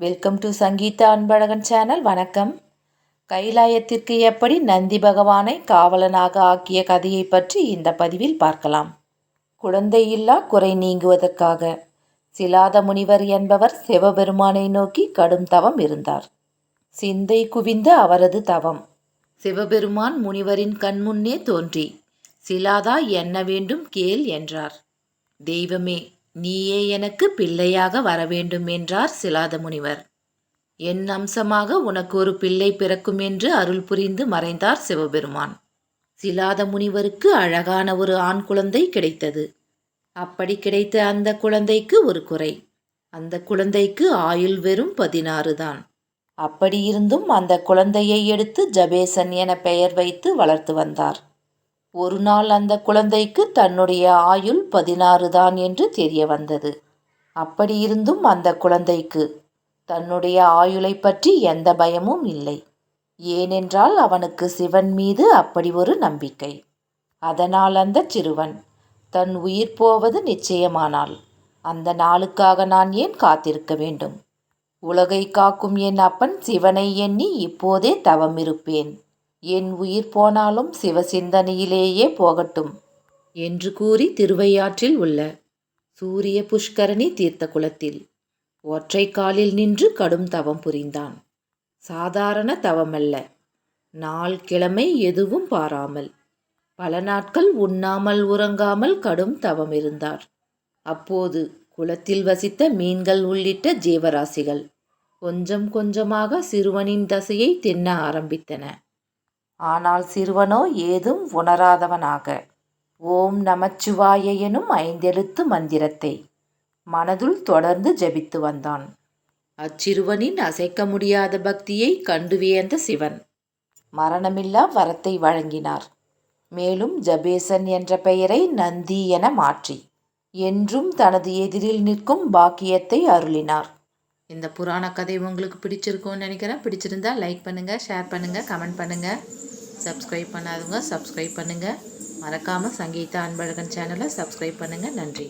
Welcome to Sangeetha Anbazhagan channel வணக்கம். கைலாயத்திற்கு எப்படி நந்தி பகவானை காவலனாக ஆக்கிய கதையை பற்றி இந்த பதிவில் பார்க்கலாம். குழந்தையில்லா குறை நீங்குவதற்காக. சிலாத முனிவர் என்பவர் சிவபெருமானை நோக்கி கடும் தவம் இருந்தார். சிந்தை குவிந்த அவரது தவம். சிவபெருமான் முனிவரின் கண்முன்னே தோன்றி சிலாதா என்ன வேண்டும் கேள் என்றார். தெய்வமே நீயே எனக்கு பிள்ளையாக வரவேண்டும் என்றார் சிலாத முனிவர் என் அம்சமாக உனக்கு ஒரு பிள்ளை பிறக்கும் என்று அருள் புரிந்து மறைந்தார் சிவபெருமான். சிலாத முனிவருக்கு அழகான ஒரு ஆண் குழந்தை கிடைத்தது. அப்படி கிடைத்த அந்த குழந்தைக்கு ஒரு குறை. அந்த குழந்தைக்கு ஆயுள் வெறும் பதினாறு தான். அப்படியிருந்தும் அந்த குழந்தையை எடுத்து ஜபேசன் என பெயர் வைத்து வளர்த்து வந்தார். ஒரு நாள் அந்த குழந்தைக்கு தன்னுடைய ஆயுள் பதினாறு தான் என்று தெரிய வந்தது. அப்படியிருந்தும் அந்த குழந்தைக்கு தன்னுடைய ஆயுளை பற்றி எந்த பயமும் இல்லை. ஏனென்றால் அவனுக்கு சிவன் மீது அப்படி ஒரு நம்பிக்கை. அதனால் அந்த சிறுவன் தன் உயிர் போவது நிச்சயமானால் அந்த நாளுக்காக நான் ஏன் காத்திருக்க வேண்டும்? உலகை காக்கும் என் அப்பன் சிவனை எண்ணி இப்போதே தவம் இருப்பேன். என் உயிர் போனாலும் சிவசிந்தனையிலேயே போகட்டும். என்று கூறி திருவையாற்றில் உள்ள சூரிய புஷ்கரணி தீர்த்த குளத்தில் ஒற்றை காலில் நின்று கடும் தவம் புரிந்தான். சாதாரண தவமல்ல. நாள் கிழமை எதுவும் பாராமல் பல நாட்கள் உண்ணாமல் உறங்காமல் கடும் தவம் இருந்தார். அப்போது குளத்தில் வசித்த மீன்கள் உள்ளிட்ட ஜீவராசிகள் கொஞ்சம் கொஞ்சமாக சிறுவனின் தசையை தின்ன ஆரம்பித்தன. ஆனால் சிறுவனோ ஏதும் உணராதவனாக. ஓம் நமச்சிவாய எனும் ஐந்தெழுத்து மந்திரத்தை மனதுள் தொடர்ந்து ஜபித்து வந்தான். அச்சிறுவனின் அசைக்க முடியாத பக்தியை கண்டு வியந்த சிவன். மரணமில்லா வரத்தை வழங்கினார். மேலும் ஜபேசன் என்ற பெயரை நந்தி என மாற்றி என்றும் தனது எதிரில் நிற்கும் பாக்கியத்தை அருளினார். இந்த புராண கதை உங்களுக்கு பிடிச்சிருக்கும்னு நினைக்கிறேன். பிடிச்சிருந்தா லைக் பண்ணுங்கள் ஷேர் பண்ணுங்கள் கமெண்ட் பண்ணுங்கள் சப்ஸ்கிரைப் பண்ணாதவங்க சப்ஸ்கிரைப் பண்ணுங்கள் மறக்காமல் சங்கீதா அன்பழகன் சேனலை சப்ஸ்கிரைப் பண்ணுங்கள் நன்றி.